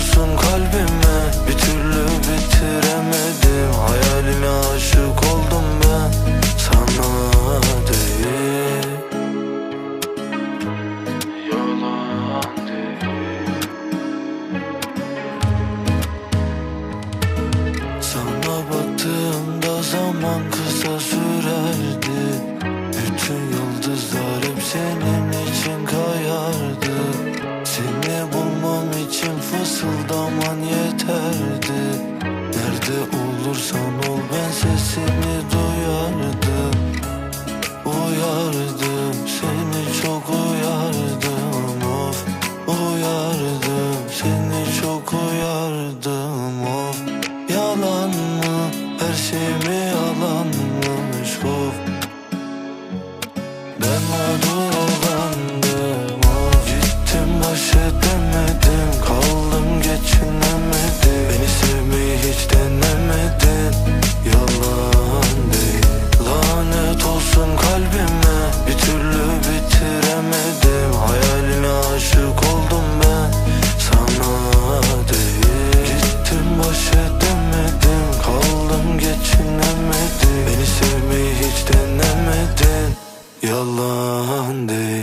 olsun kalbime Bir türlü bitiremedim. Hayaline aşık oldum ben Sana değil. Yalan değil. Sana baktığımda zaman kısa sürerdi yeterdi Nerede olursan ol ben sesini duyardım. Uyardım seni çok uyardım of. Uyardım seni çok uyardım of. Yalan mı her şey mi yalanmış of? Ben mağdur Yalan değil